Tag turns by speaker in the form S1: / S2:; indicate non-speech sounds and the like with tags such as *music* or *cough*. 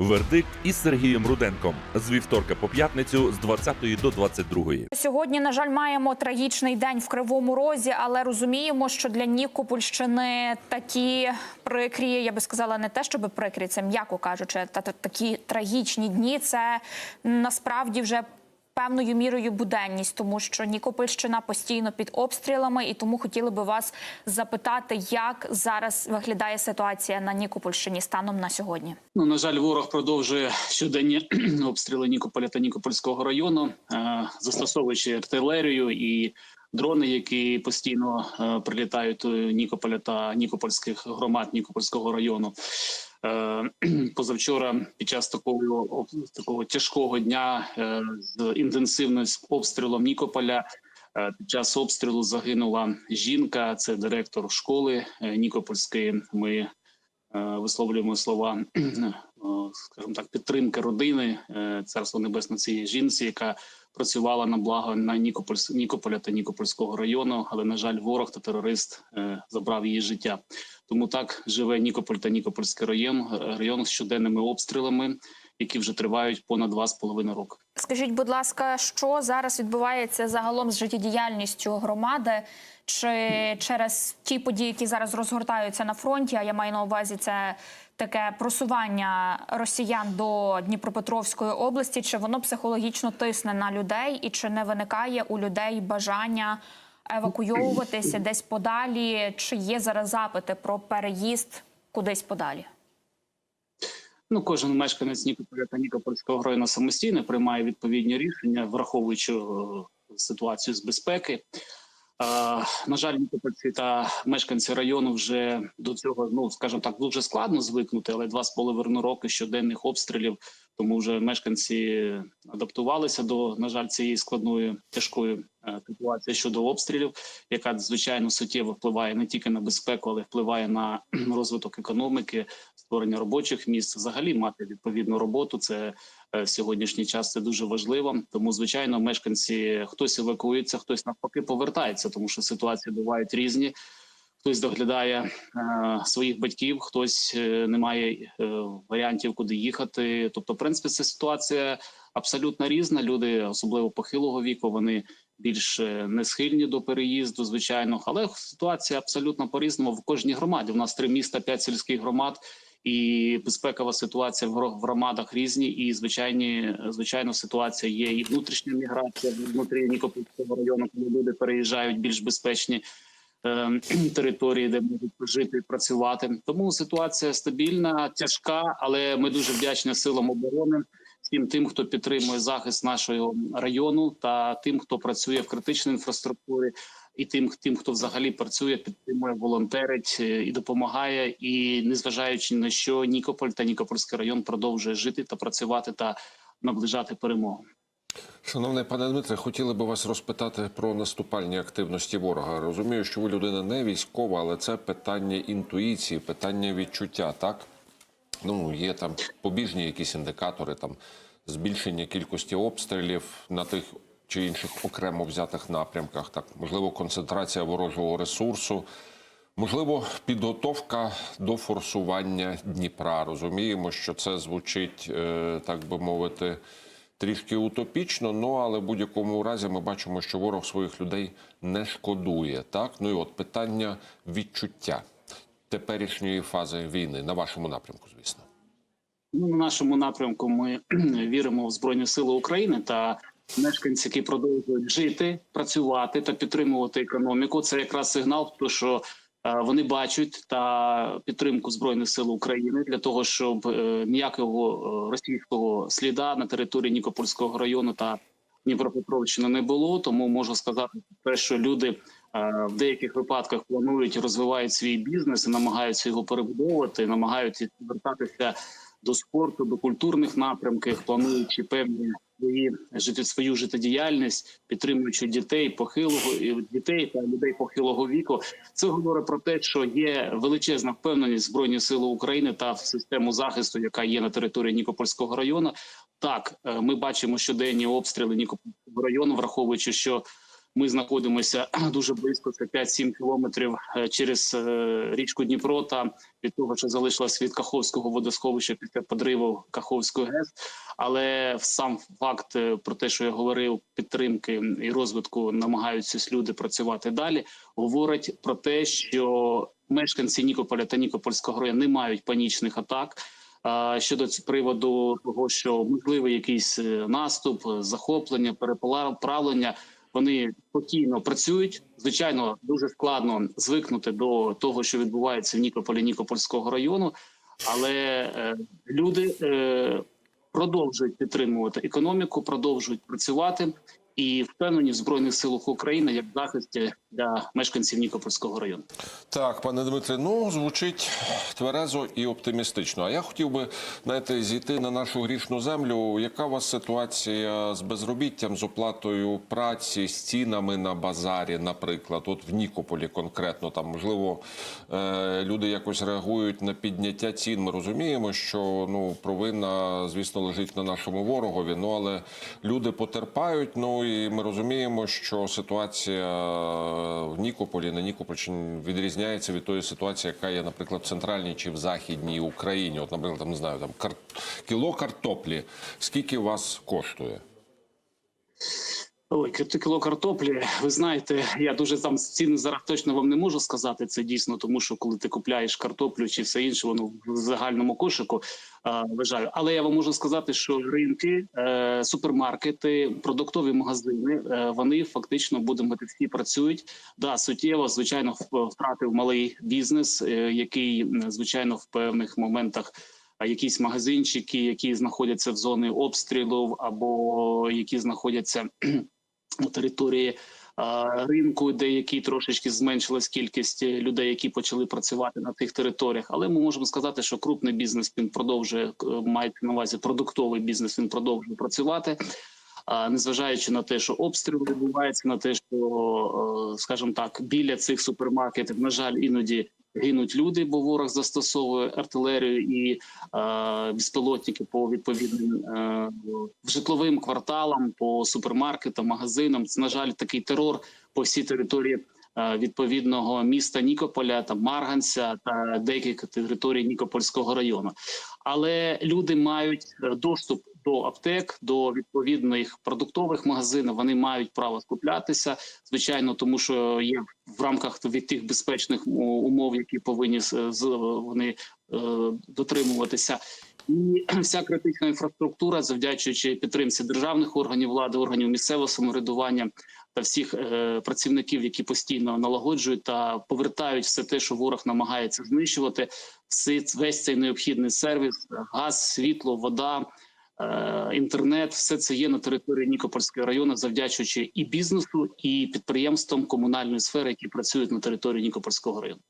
S1: Вердикт із Сергієм Руденком з вівторка по п'ятницю з 20 до 22.
S2: Сьогодні, на жаль, маємо трагічний день в Кривому Розі, але розуміємо, що для Нікопольщини такі прикрі, я би сказала, не те, щоб прикрі, це м'яко кажучи, та та- такі трагічні дні. Це насправді вже. Певною мірою буденність, тому що Нікопольщина постійно під обстрілами, і тому хотіли би вас запитати, як зараз виглядає ситуація на Нікопольщині станом на сьогодні.
S3: Ну на жаль, ворог продовжує щоденні *clears throat* обстріли Нікополя та Нікопольського району, е, застосовуючи артилерію і дрони, які постійно е, прилітають Нікополя та Нікопольських громад Нікопольського району. Е, *clears throat* Позавчора, під час такого такого тяжкого дня е, з інтенсивним обстрілом Нікополя. е, Під час обстрілу загинула жінка, це директор школи е, Нікопольської. Ми е, висловлюємо слова, *clears throat* е, скажімо так, підтримки родини, е, царство небесне цієї жінці, яка працювала на благо на Нікопольс, Нікополя та Нікопольського району. Але на жаль, ворог та терорист е, забрав її життя. Тому так живе Нікополь та Нікопольський район, е, район з щоденними обстрілами, які вже тривають понад два з половиною роки.
S2: Скажіть, будь ласка, що зараз відбувається загалом з життєдіяльністю громади? Чи через ті події, які зараз розгортаються на фронті? А я маю на увазі це таке просування росіян до Дніпропетровської області? Чи воно психологічно тисне на людей, і чи не виникає у людей бажання евакуйовуватися десь подалі? Чи є зараз запити про переїзд кудись подалі?
S3: Ну, кожен мешканець Нікополя та Нікопольського району самостійно приймає відповідні рішення, враховуючи е, ситуацію з безпеки. На жаль, Нікопольці та мешканці району вже до цього, ну скажімо так, дуже складно звикнути, але два з половиною роки щоденних обстрілів. Тому вже мешканці адаптувалися до на жаль цієї складної тяжкої е, ситуації щодо обстрілів, яка звичайно суттєво впливає не тільки на безпеку, але впливає на розвиток економіки, створення робочих місць. Взагалі мати відповідну роботу. Це в сьогоднішній час це дуже важливо. Тому, звичайно, мешканці хтось евакуюється, хтось навпаки повертається, тому що ситуації бувають різні. Хтось доглядає е, своїх батьків, хтось е, не має е, варіантів, куди їхати. Тобто, в принципі, це ситуація абсолютно різна. Люди, особливо похилого віку, вони більш е, не схильні до переїзду, звичайно. Але ситуація абсолютно по різному в кожній громаді. У нас три міста, п'ять сільських громад. І безпекова ситуація в гро- в громадах різні, і звичайні звичайно ситуація є і внутрішня міграція внутрі Нікопольського району, коли люди переїжджають більш безпечні е, *clears throat* території, де можуть жити і працювати. Тому ситуація стабільна, тяжка, але ми дуже вдячні силам оборони. Всім тим, хто підтримує захист нашого району, та тим, хто працює в критичній інфраструктурі, і тим, тим, хто взагалі працює, підтримує, волонтерить е, і допомагає. І незважаючи на що Нікополь та Нікопольський район продовжує жити та працювати та наближати перемогу.
S4: Шановний пане Дмитре, хотіли би вас розпитати про наступальні активності ворога. Розумію, що ви людина не військова, але це питання інтуїції, питання відчуття. Так ну є там побіжні якісь індикатори, там збільшення кількості обстрілів на тих чи інших окремо взятих напрямках. Так можливо, концентрація ворожого ресурсу. Можливо, підготовка до форсування Дніпра. Розуміємо, що це звучить, е, так би мовити, трішки утопічно. Ну але в будь-якому разі ми бачимо, що ворог своїх людей не шкодує. Так, ну і от питання відчуття теперішньої фази війни на вашому напрямку, звісно.
S3: Ну, на нашому напрямку ми *clears throat* віримо в Збройні Сили України та мешканці, які продовжують жити, працювати та підтримувати економіку. Це якраз сигнал, що е, вони бачать та підтримку збройних сил України для того, щоб е, ніякого е, російського сліда на території Нікопольського району та Дніпропетровщини не було. Тому можу сказати, те, що люди в деяких випадках планують розвивають свій бізнес і намагаються його перебудовувати, намагаються повертатися до спорту, до культурних напрямків, плануючи певні свої свою життєдіяльність, підтримуючи дітей похилого і дітей та людей похилого віку. Це говорить про те, що є величезна впевненість збройні сили України та в систему захисту, яка є на території Нікопольського району. Так, е, ми бачимо щоденні обстріли Нікопольського району, враховуючи, що Ми знаходимося *clears throat* дуже близько, це 5-7 кілометрів е, через е, річку Дніпро. Та від того, що залишилось від Каховського водосховища після подриву Каховської ГЕС. Але сам факт е, про те, що я говорив, підтримки і розвитку намагаються люди працювати далі, говорить про те, що мешканці Нікополя та Нікопольського району не мають панічних атак. Щодо приводу того, що можливий якийсь наступ, захоплення, переправлення, вони спокійно працюють. Звичайно, дуже складно звикнути до того, що відбувається в Нікополі Нікопольського району, але е, люди е, продовжують підтримувати економіку, продовжують працювати і впевнені в збройних силах України як захисті для мешканців Нікопольського району.
S4: Так, пане Дмитре, ну звучить тверезо і оптимістично. А я хотів би знаєте, зійти на нашу грішну землю. Яка у вас ситуація з безробіттям, з оплатою праці, з цінами на базарі, наприклад, от в Нікополі конкретно там можливо е, люди якось реагують на підняття цін. Ми розуміємо, що ну провина, звісно, лежить на нашому ворогові. Ну але люди потерпають. Ну і ми розуміємо, що ситуація в Нікополі на Нікопольщині відрізняється від тої ситуації, яка є, наприклад, в центральній чи в західній Україні. От, наприклад, там не знаю, там кар... кіло картоплі. Скільки вас коштує?
S3: Ой, кіло картоплі. Ви знаєте, я дуже там ціни зараз точно вам не можу сказати. Це дійсно, тому що коли ти купляєш картоплю чи все інше, воно в загальному кошику а, вважаю. Але я вам можу сказати, що ринки, е, супермаркети, продуктові магазини е, вони фактично будемо всі працюють. Да, суттєво, звичайно, втратив малий бізнес, е, який звичайно в певних моментах. А якісь магазинчики, які знаходяться в зоні обстрілів, або які знаходяться на території ринку, деякі трошечки зменшилась кількість е, людей, які почали працювати на тих територіях. Але ми можемо сказати, що крупний бізнес він продовжує е, мається на увазі продуктовий бізнес. Він продовжує працювати. Незважаючи на те, що обстріл відбувається, на те, що, е, скажімо так, біля цих супермаркетів, на жаль, іноді гинуть люди, бо ворог застосовує артилерію і е, безпілотники по відповідним е, житловим кварталам, по супермаркетам, магазинам. Це на жаль такий терор по всій території. е, Відповідного міста Нікополя та Марганця та деяких територій Нікопольського району, але люди мають е, доступ до аптек, до відповідних продуктових магазинів. Вони мають право скуплятися, звичайно, тому що є в рамках від тих безпечних умов, які повинні з- вони е, дотримуватися. І *clears throat* вся критична інфраструктура, завдячуючи підтримці державних органів влади, органів місцевого самоврядування та всіх е, працівників, які постійно налагоджують та повертають все те, що ворог намагається знищувати. Все весь цей необхідний сервіс, газ, світло, вода. Е, Інтернет, все це є на території Нікопольського району, завдячуючи і бізнесу, і підприємствам комунальної сфери, які працюють на території Нікопольського району.